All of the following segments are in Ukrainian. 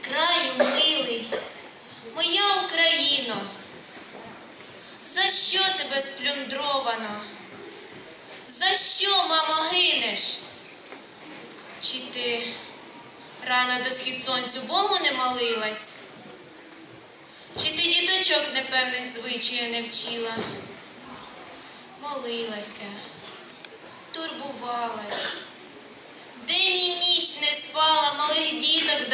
краю милий, моя Україно, за що тебе сплюндровано? За що, мамо, гинеш? Чи ти рано до схід сонцю Богу не молилась? Чи ти діточок непевних звичаїв не вчила? Молилася, турбувалась,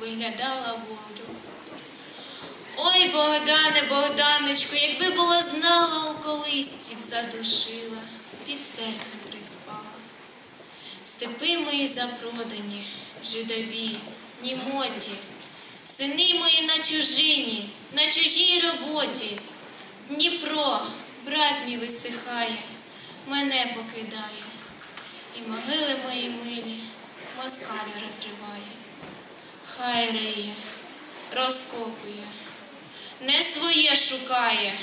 виглядала волю. Ой, Богдане, Богданочку, якби була знала у колисців задушила, під серцем приспала. Степи мої запродані, жидові, німоті, сини мої на чужині, на чужій роботі. Дніпро, брат мій висихає, мене покидає, і могили мої милі москаль розриває. Хай риє, розкопує, не своє шукає.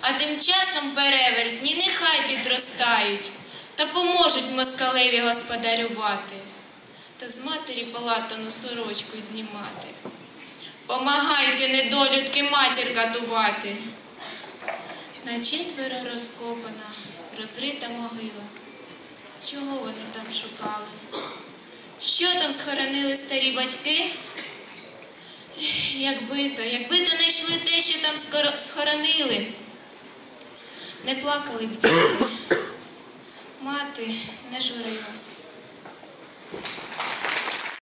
А тим часом перевертні нехай підростають та поможуть москалеві господарювати та з матері палатану сорочку знімати. Помагайте, недолюдки, матір катувати. На четверо розкопана, розрита могила. Чого вони там шукали? Що там схоронили старі батьки? Якби то, якби то знайшли те, що там схоронили, не плакали б діти. Мати не журилась.